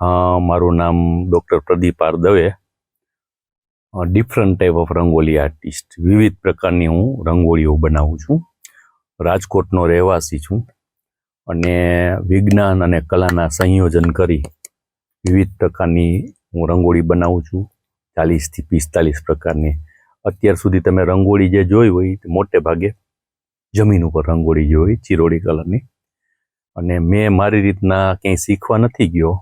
મારું નામ doctor Pradeep R Dave different type of rangoli artist વિવિધ પ્રકારની હું રંગોળીઓ બનાવું છું. રાજકોટનો રહેવાસી છું. અને વિજ્ઞાન અને કલાના સંયોજન કરી વિવિધ પ્રકારની હું રંગોળી બનાવું છું. ચાલીસથી પિસ્તાલીસ પ્રકારની. અત્યાર સુધી તમે રંગોળી જે જોઈ હોય મોટે ભાગે જમીન ઉપર રંગોળી જોઈ ચિરોડી કલરની. અને મેં મારી રીતના ક્યાંય શીખવા નથી ગયો.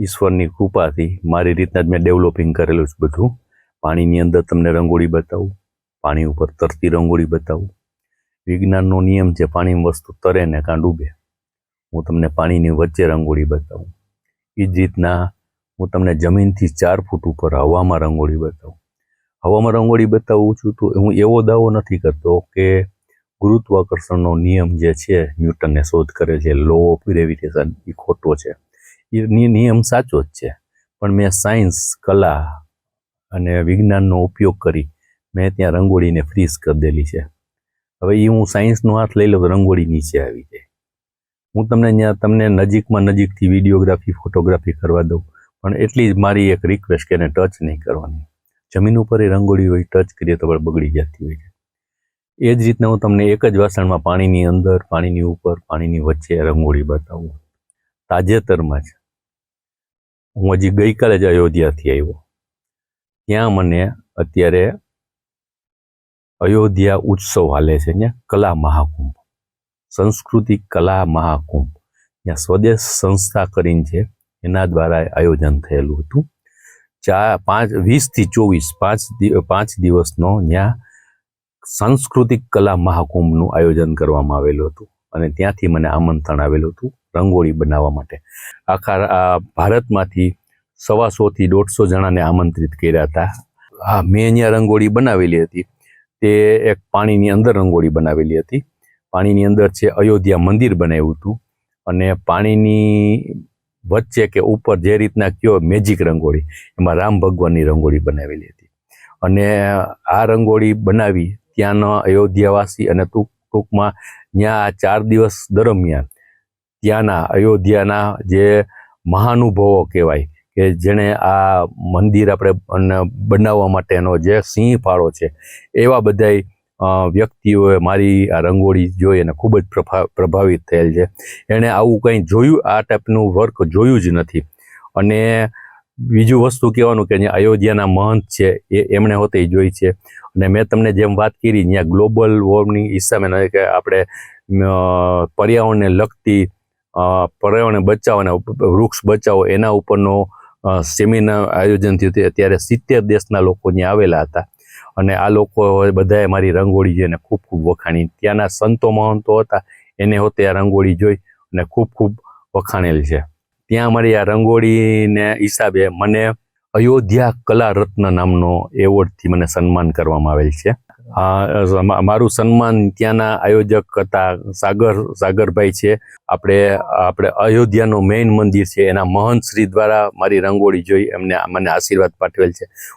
ઈશ્વરની કૃપાથી મારી રીતના જ મેં ડેવલપિંગ કરેલું છે બધું. પાણીની અંદર તમને રંગોળી બતાવું, પાણી ઉપર તરતી રંગોળી બતાવું. વિજ્ઞાનનો નિયમ છે પાણી વસ્તુ તરે ને કાં ડૂબે હું તમને પાણીની વચ્ચે રંગોળી બતાવું. એ જ રીતના હું તમને જમીનથી ચાર ફૂટ ઉપર હવામાં રંગોળી બતાવું. હવામાં રંગોળી બતાવું છું તો હું એવો દાવો નથી કરતો કે ગુરુત્વાકર્ષણનો નિયમ જે છે, ન્યૂટનને શોધ કરે છે લો ઓફ ગ્રેવિટેશન એ ખોટો છે. એ નિયમ સાચો જ છે. પણ મેં સાયન્સ, કલા અને વિજ્ઞાનનો ઉપયોગ કરી મેં ત્યાં રંગોળીને ફ્રીઝ કરી દેલી છે. હવે એ હું સાયન્સનો હાથ લઈ લઉં રંગોળી નીચે આવી જાય. હું તમને ત્યાં તમને નજીકમાં નજીકથી વિડીયોગ્રાફી, ફોટોગ્રાફી કરવા દઉં. પણ એટલી જ મારી એક રિક્વેસ્ટ કે એને ટચ નહીં કરવાની. જમીન ઉપર એ રંગોળી હોય ટચ કરીએ તો બગડી જતી હોય છે. એ જ રીતના હું તમને એક જ વાસણમાં પાણીની અંદર, પાણીની ઉપર, પાણીની વચ્ચે રંગોળી બતાવું. તાજેતરમાં જ. હું હજી ગઈકાલે જ અયોધ્યાથી આવ્યો. ત્યાં મને અત્યારે અયોધ્યા ઉત્સવ હાલે છે ત્યાં કલા મહાકુંભ સંસ્કૃતિ કલા મહાકુંભ. ત્યાં સ્વદેશ સંસ્થા કરીને છે, એના દ્વારા આયોજન થયેલું હતું. ચાર, પાંચ, વીસથી ચોવીસ, પાંચ પાંચ દિવસનો ત્યાં સાંસ્કૃતિક કલા મહાકુંભનું આયોજન કરવામાં આવેલું હતું અને ત્યાંથી મને આમંત્રણ આવેલું હતું. રંગોળી બનાવવા માટે. આખા, આ ભારતમાંથી સવાસોથી દોઢસો જણાને આમંત્રિત કર્યા હતા. હા મેં અહીંયા રંગોળી બનાવેલી હતી. તે એક પાણીની અંદર રંગોળી બનાવેલી હતી. પાણીની અંદર છે અયોધ્યા મંદિર બનાવ્યું હતું. અને પાણીની વચ્ચે કે ઉપર જે રીતના કયો મેજિક રંગોળી, એમાં રામ ભગવાનની રંગોળી બનાવેલી હતી. અને આ રંગોળી બનાવી ત્યાંના અયોધ્યાવાસી અને ટૂંક ટૂંકમાં ત્યાં આ ચાર દિવસ દરમિયાન ત્યાંના અયોધ્યાના જે મહાનુભવો કહેવાય કે જેણે આ મંદિર આપણે બન- બનાવવા માટેનો જે સિંહ ફાળો છે, એવા બધાય વ્યક્તિઓએ મારી આ રંગોળી જોઈ અને ખૂબ જ પ્રભા, પ્રભાવિત થયેલ છે. એણે આવું કંઈ જોયું? આ ટાઈપનું વર્ક જોયું જ નથી. અને બીજું વસ્તુ કહેવાનું કે અહીંયા અયોધ્યાના મહંત છે, એ એમણે હોતે જોઈ છે. અને મેં તમને જેમ વાત કરી, ત્યાં ગ્લોબલ વોર્મિંગ હિસાબે કે આપણે પર્યાવરણને લગતી અ, પર્યાવરણને બચાવો અને વૃક્ષ બચાવો એના ઉપરનો સેમિનાર આયોજન થયું હતું. ત્યારે સિત્તેર દેશના લોકો ત્યાં આવેલા હતા. અને આ લોકો બધાએ મારી રંગોળી જોઈને ખૂબ ખૂબ વખાણી. ત્યાંના સંતો મહંતો હતા. એને હોતે આ રંગોળી જોઈ અને ખૂબ ખૂબ વખાણેલ છે. ત્યાં મારી આ રંગોળીને હિસાબે મને અયોધ્યા કલા રત્ન નામનો એવોર્ડથી મને સન્માન કરવામાં આવેલ છે. મારું સન્માન ત્યાંના આયોજક હતા, સાગર, સાગરભાઈ છે. આપણે આપણે અયોધ્યાનું મેઇન મંદિર છે. એના મહંત શ્રી દ્વારા મારી રંગોળી જોઈ, એમને મને આશીર્વાદ પાઠવેલ છે.